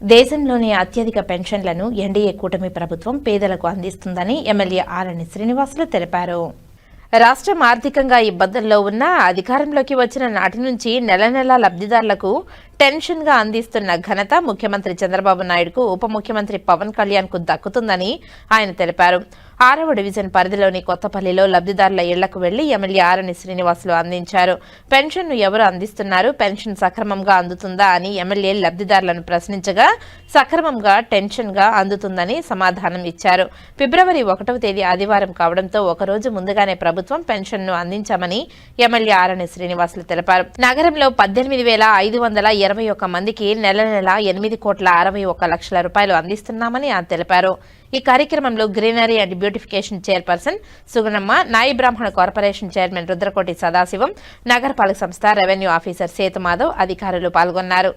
దేశంలోనే అత్యధిక పెన్షన్లను ఎన్డీఏ కూటమి ప్రభుత్వం పేదలకు అందిస్తుందని ఎమ్మెల్యే ఆరణి శ్రీనివాసులు తెలిపారు. రాష్ట్రం ఆర్థికంగా ఇబ్బందుల్లో ఉన్న అధికారంలోకి వచ్చిన నాటి నుంచి నెల నెలా లబ్ధిదారులకు టెన్షన్గా అందిస్తున్న ఘనత ముఖ్యమంత్రి చంద్రబాబు నాయుడుకు ఉప ముఖ్యమంత్రి పవన్ కళ్యాణ్కు దక్కుతుందని ఆయన తెలిపారు. ఆరవ డివిజన్ పరిధిలోని కొత్తపల్లిలో లబ్ధిదారుల ఇళ్ళకు వెళ్ళి ఎమ్మెల్యే ఆరణి శ్రీనివాసులు అందించారు. పెన్షన్ను ఎవరు అందిస్తున్నారు? పెన్షన్ సక్రమంగా అందుతుందా అని ఎమ్మెల్యే లబ్ధిదారులను ప్రశ్నించగా సక్రమంగా టెన్షన్గా అందుతుందని సమాధానం ఇచ్చారు. ఫిబ్రవరి ఒకటవ తేదీ ఆదివారం కావడంతో ఒకరోజు ముందుగానే ప్రభుత్వం పెన్షన్ను అందించామని ఎమ్మెల్యే ఆరణి శ్రీనివాసులు తెలిపారు. నగరంలో పద్దెనిమిది వేల ఐదు వందల ఇరవై ఒక్క మందికి నెల నెల ఎనిమిది కోట్ల అరవై ఒక్క లక్షల రూపాయలు అందిస్తున్నామని ఆయన తెలిపారు. ఈ కార్యక్రమంలో greenery and beautification chairperson Sugunamma Nayi Brahmana corporation chairman Rudrakoti Sadasivam నగరపాలక సంస్థ రెవెన్యూ ఆఫీసర్ సేతుమాధవ్ అధికారులు పాల్గొన్నారు.